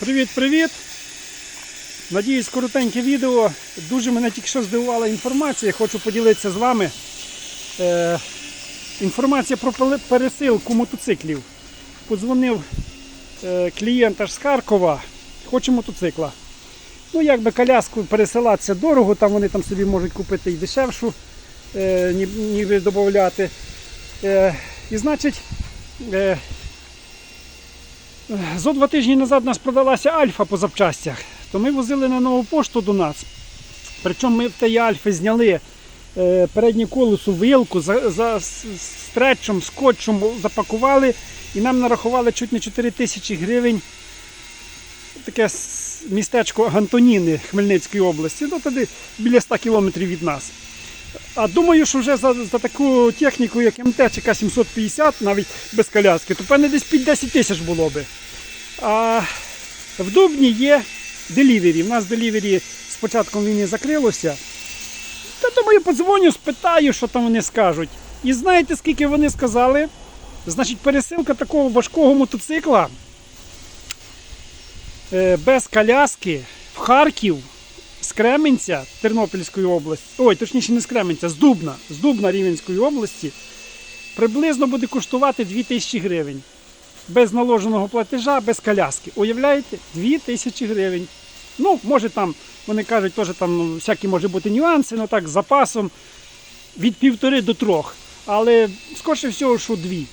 Привіт-привіт! Надіюсь, коротеньке відео. Дуже мене тільки що здивувала інформація. Хочу поділитися з вами. Е, інформація про пересилку мотоциклів. Подзвонив е, клієнт аж з Харкова, хоче мотоцикла. Ну, якби коляску пересилатися дорого, там вони там собі можуть купити і дешевшу, е, ніби додати. Е, і значить, е, Зо два тижні назад у нас продалася Альфа по запчастях, то ми возили на нову пошту до нас. Причому ми в тієї Альфи зняли е, переднє колесо, вилку, за, за с- стречем, скотчем запакували і нам нарахували чуть не 4 тисячі гривень. Таке містечко Гантоніни Хмельницької області, ну тоді біля 100 кілометрів від нас. А думаю, що вже за, за таку техніку, як МТ чи 750, навіть без коляски, то певне десь під 10 тисяч було би. А в Дубні є делівері. У нас делівері з початком війни закрилося. Та думаю, подзвоню, спитаю, що там вони скажуть. І знаєте, скільки вони сказали? Значить, пересилка такого важкого мотоцикла е, без коляски в Харків з Кременця Тернопільської області, ой, точніше не з Кременця, з Дубна, з Дубна Рівненської області, приблизно буде коштувати 2000 гривень. Без наложеного платежа, без коляски. Уявляєте? 2000 гривень. Ну, може там, вони кажуть, теж там ну, всякі може бути нюанси, ну так, з запасом від півтори до трьох. Але скорше всього, що дві.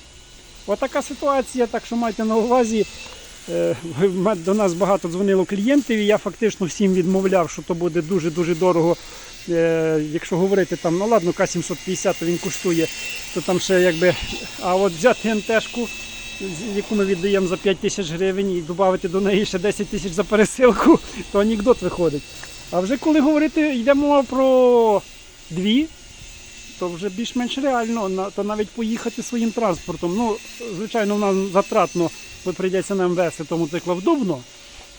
Отака ситуація, так що майте на увазі. Е, До нас багато дзвонило клієнтів, і я фактично всім відмовляв, що то буде дуже-дуже дорого. Е, Якщо говорити там, ну ладно, К-750 то він коштує, то там ще якби. А от взяти МТшку, з- яку ми віддаємо за 5 тисяч гривень, і додати до неї ще 10 тисяч за пересилку, то анекдот виходить. А вже коли говорити, йде мова про дві, то вже більш-менш реально, на- то навіть поїхати своїм транспортом. Ну, звичайно, в нас затратно, прийдеться нам вести тому цикла вдобно.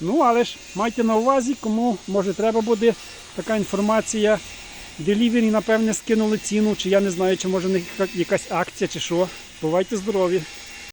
Ну, але ж майте на увазі, кому може треба буде така інформація. Делівері, напевне, скинули ціну, чи я не знаю, чи може якась акція, чи що. Бувайте здорові!